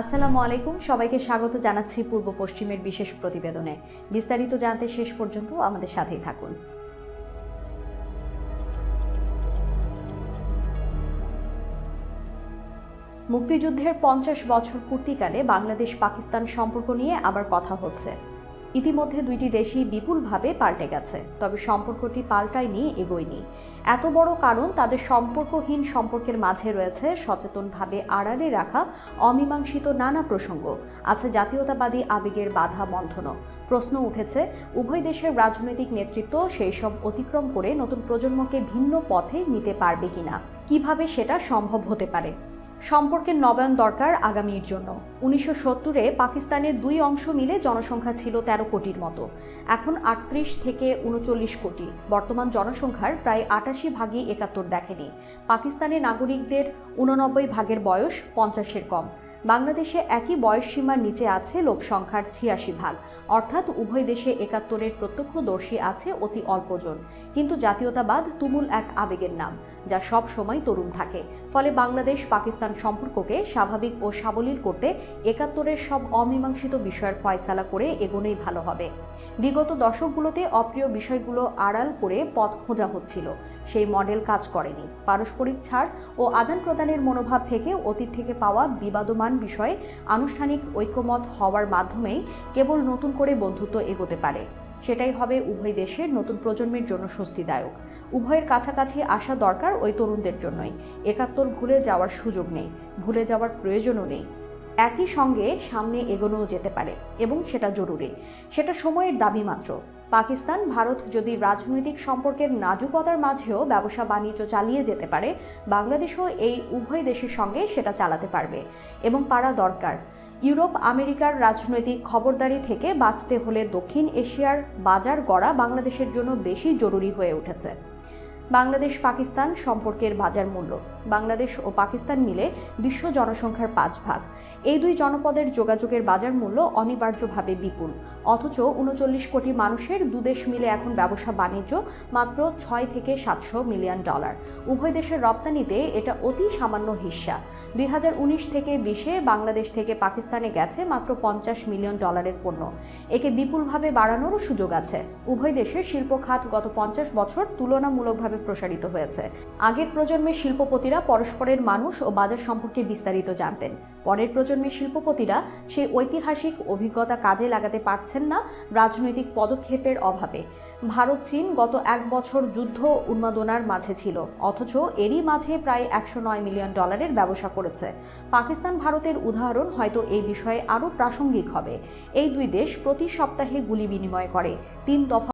আসসালামু আলাইকুম। সবাইকে স্বাগত জানাচ্ছি পূর্ব পশ্চিমের বিশেষ প্রতিবেদনে। বিস্তারিত জানতে শেষ পর্যন্ত আমাদের সাথেই থাকুন। মুক্তিযুদ্ধের পঞ্চাশ বছর পূর্তিকালে বাংলাদেশ পাকিস্তান সম্পর্ক নিয়ে আবার কথা হচ্ছে। ইতিমধ্যে দুইটি দেশই বিপুলভাবে পাল্টে গেছে, তবে সম্পর্কটি পাল্টায়নি, এগোয়নি। এত বড় কারণ তাদের সম্পর্কহীন সম্পর্কের মাঝে রয়েছে সচেতনভাবে আড়ালে রাখা অমীমাংসিত নানা প্রসঙ্গ। আছে জাতীয়তাবাদী আবেগের বাধা বন্ধনও। প্রশ্ন উঠেছে, উভয় দেশের রাজনৈতিক নেতৃত্ব সেই সব অতিক্রম করে নতুন প্রজন্মকে ভিন্ন পথে নিতে পারবে কিনা? কীভাবে সেটা সম্ভব হতে পারে? সম্পর্কের নবায়ন দরকার আগামীর জন্য। উনিশশো সত্তরে পাকিস্তানের দুই অংশ মিলে জনসংখ্যা ছিল তেরো কোটির মতো। এখন আটত্রিশ থেকে উনচল্লিশ কোটি। বর্তমান জনসংখ্যার প্রায় আটাশি ভাগই একাত্তর দেখেনি। পাকিস্তানের নাগরিকদের উননব্বই ভাগের বয়স পঞ্চাশের কম। বাংলাদেশে একই বয়সসীমার নিচে আছে লোকসংখ্যার ছিয়াশি ভাগ। অর্থাৎ উভয় দেশে একাত্তরের প্রত্যক্ষদর্শী আছে অতি অল্পজন কিন্তু জাতীয়তাবাদ তুমুল এক আবেগের নাম, যা সব সময় তরুণ থাকে। ফলে বাংলাদেশ পাকিস্তান সম্পর্ককে স্বাভাবিক ও সাবলীল করতে একাত্তরের সব অমীমাংসিত বিষয়ের ফয়সালা করে এগোনোই ভালো হবে। বিগত দশকগুলোতে অপ্রিয় বিষয়গুলো আড়াল করে পথ খোঁজা হচ্ছিল। সেই মডেল কাজ করেনি। পারস্পরিক ছাড় ও আদান প্রদানের মনোভাব থেকে অতীত থেকে পাওয়া বিবাদমান বিষয়ে আনুষ্ঠানিক ঐক্যমত হওয়ার মাধ্যমেই কেবল নতুন করে বন্ধুত্ব এগোতে পারে। সেটাই হবে উভয় দেশের নতুন প্রজন্মের জন্য স্বস্তিদায়ক। উভয়ের কাছাকাছি আসা দরকার ওই তরুণদের জন্যই। একাত্তর ভুলে যাওয়ার সুযোগ নেই। ভুলে যাওয়ার প্রয়োজনও নেই। একই সঙ্গে সামনে এগোনোও যেতে পারে, এবং সেটা জরুরি। সেটা সময়ের দাবি মাত্র। পাকিস্তান, ভারত যদি রাজনৈতিক সম্পর্কের নাজুকতার মাঝেও ব্যবসা বাণিজ্য চালিয়ে যেতে পারে, বাংলাদেশও এই উভয় দেশের সঙ্গে সেটা চালাতে পারবে, এবং পারা দরকার। ইউরোপ, আমেরিকার রাজনৈতিক খবরদারি থেকে বাঁচতে হলে দক্ষিণ এশিয়ার বাজার গড়া বাংলাদেশের জন্য বেশি জরুরি হয়ে উঠেছে। বাংলাদেশ পাকিস্তান সম্পর্কের বাজার মূল্য বাংলাদেশ ও পাকিস্তান মিলে বিশ্ব জনসংখ্যার পাঁচ ভাগ। এই দুই জনপদের যোগাযোগের বাজার মূল্য অনিবার্যভাবে বিপুল। অথচ উনচল্লিশ কোটি মানুষের দুদেশ মিলে এখন ব্যবসা বাণিজ্য মাত্র ছয় থেকে সাতশো মিলিয়ন ডলার। উভয় দেশের রপ্তানিতে এটা অতি সামান্য হিস্সা। দুই হাজার উনিশ থেকে বিশে বাংলাদেশ থেকে পাকিস্তানে গেছে মাত্র পঞ্চাশ মিলিয়ন ডলারের পণ্য। একে বিপুলভাবে বাড়ানোরও সুযোগ আছে। উভয় দেশের শিল্প খাত গত পঞ্চাশ বছর তুলনামূলকভাবে প্রসারিত হয়েছে। আগের প্রজন্মের শিল্পপতিরা পরস্পরের মানুষ ও বাজার সম্পর্কে বিস্তারিত জানতেন। পরের প্রজন্মের শিল্পপতিরা সেই ঐতিহাসিক অভিজ্ঞতা কাজে লাগাতে পারছেন না রাজনৈতিক পদক্ষেপের অভাবে। ভারত, চীন গত এক বছর যুদ্ধ উন্মাদনার মাঝে ছিল, অথচ এরই মাঝে প্রায় একশো নয় মিলিয়ন ডলারের ব্যবসা করেছে। পাকিস্তান ভারতের উদাহরণ হয়তো এই বিষয়ে আরও প্রাসঙ্গিক হবে। এই দুই দেশ প্রতি সপ্তাহে গুলি বিনিময় করে। তিন দফা